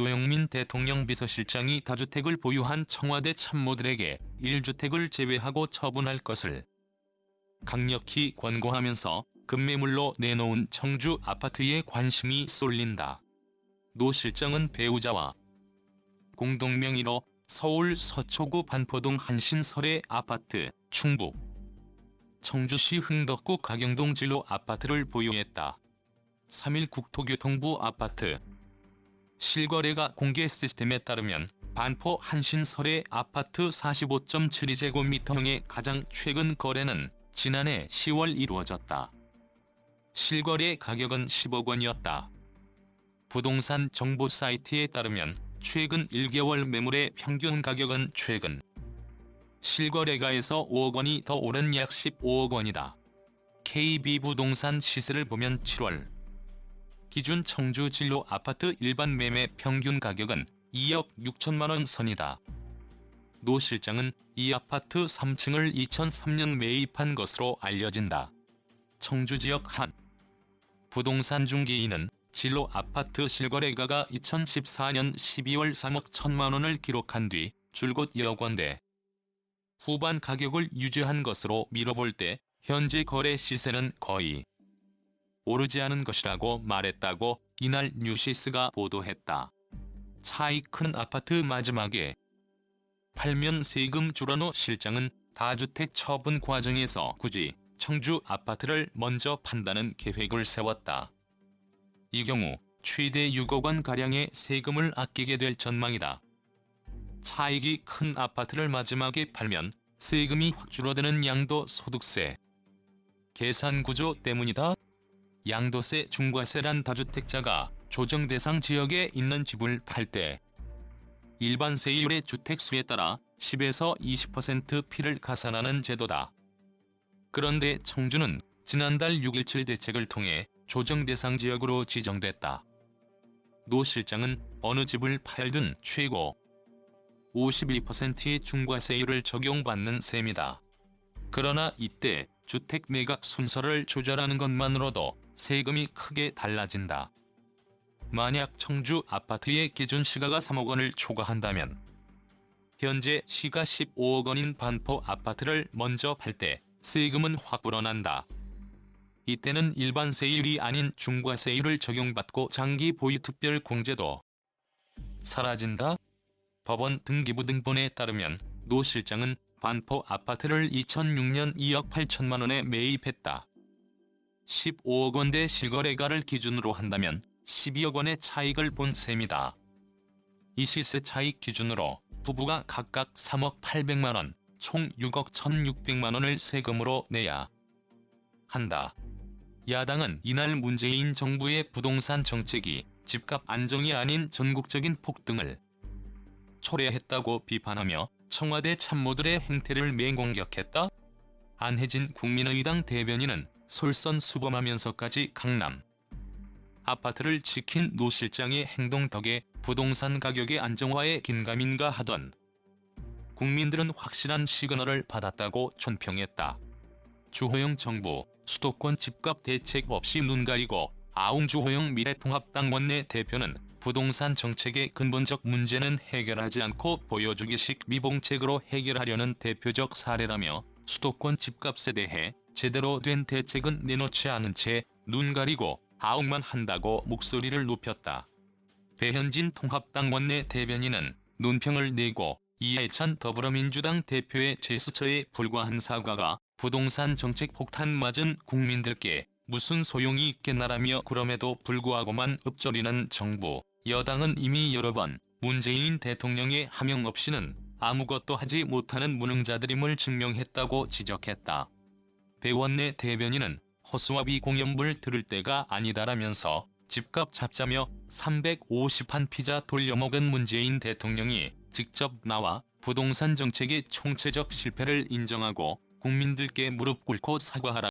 노영민 대통령 비서실장이 다주택을 보유한 청와대 참모들에게 1주택을 제외하고 처분할 것을 강력히 권고하면서 급매물로 내놓은 청주 아파트에 관심이 쏠린다. 노 실장은 배우자와 공동 명의로 서울 서초구 반포동 한신설의 아파트, 충북, 청주시 흥덕구 가경동 진로 아파트를 보유했다. 3일 국토교통부 아파트 실거래가 공개 시스템에 따르면 반포 한신설의 아파트 45.72제곱미터형의 가장 최근 거래는 지난해 10월 이루어졌다. 실거래 가격은 10억 원이었다. 부동산 정보 사이트에 따르면 최근 1개월 매물의 평균 가격은 최근 실거래가에서 5억 원이 더 오른 약 15억 원이다. KB부동산 시세를 보면 7월 기준 청주 진로 아파트 일반 매매 평균 가격은 2억 6천만 원 선이다. 노 실장은 이 아파트 3층을 2003년 매입한 것으로 알려진다. 청주 지역 한 부동산 중개인은 진로 아파트 실거래가가 2014년 12월 3억 1천만 원을 기록한 뒤 줄곧 1억 원대 후반 가격을 유지한 것으로 미뤄볼 때 현재 거래 시세는 거의 오르지 않은 것이라고 말했다고 이날 뉴시스가 보도했다. 차이 큰 아파트 마지막에 팔면 세금 줄어노 실장은 다주택 처분 과정에서 굳이 청주 아파트를 먼저 판다는 계획을 세웠다. 이 경우 최대 6억 원 가량의 세금을 아끼게 될 전망이다. 차익이 큰 아파트를 마지막에 팔면 세금이 확 줄어드는 양도 소득세 계산 구조 때문이다. 양도세 중과세란 다주택자가 조정 대상 지역에 있는 집을 팔 때 일반 세율의 주택수에 따라 10에서 20% 피를 가산하는 제도다. 그런데 청주는 지난달 6.17 대책을 통해 조정 대상 지역으로 지정됐다. 노 실장은 어느 집을 팔든 최고 52%의 중과세율을 적용받는 셈이다. 그러나 이때 주택 매각 순서를 조절하는 것만으로도 세금이 크게 달라진다. 만약 청주 아파트의 기준 시가가 3억 원을 초과한다면 현재 시가 15억 원인 반포 아파트를 먼저 팔 때 세금은 확 불어난다. 이때는 일반 세율이 아닌 중과세율을 적용받고 장기 보유 특별 공제도 사라진다. 법원 등기부 등본에 따르면 노 실장은 반포 아파트를 2006년 2억 8천만 원에 매입했다. 15억 원대 실거래가를 기준으로 한다면 12억 원의 차익을 본 셈이다. 이 시세 차익 기준으로 부부가 각각 3억 800만 원, 총 6억 1,600만 원을 세금으로 내야 한다. 야당은 이날 문재인 정부의 부동산 정책이 집값 안정이 아닌 전국적인 폭등을 초래했다고 비판하며 청와대 참모들의 행태를 맹공격했다. 안혜진 국민의당 대변인은 솔선수범하면서까지 강남 아파트를 지킨 노 실장의 행동 덕에 부동산 가격의 안정화에 긴가민가 하던 국민들은 확실한 시그널을 받았다고 촌평했다. 주호영 정부 수도권 집값 대책 없이 눈 가리고 아웅 주호영 미래통합당 원내 대표는 부동산 정책의 근본적 문제는 해결하지 않고 보여주기식 미봉책으로 해결하려는 대표적 사례라며 수도권 집값에 대해 제대로 된 대책은 내놓지 않은 채 눈 가리고 아웅만 한다고 목소리를 높였다. 배현진 통합당 원내 대변인은 논평을 내고 이해찬 더불어민주당 대표의 제스처에 불과한 사과가 부동산 정책 폭탄 맞은 국민들께 무슨 소용이 있겠나라며 그럼에도 불구하고만 읊조리는 정부, 여당은 이미 여러 번 문재인 대통령의 하명 없이는 아무것도 하지 못하는 무능자들임을 증명했다고 지적했다. 배원내 대변인은 허수아비 공연불 들을 때가 아니다라면서 집값 잡자며 350판 피자 돌려먹은 문재인 대통령이 직접 나와 부동산 정책의 총체적 실패를 인정하고 국민들께 무릎 꿇고 사과하라.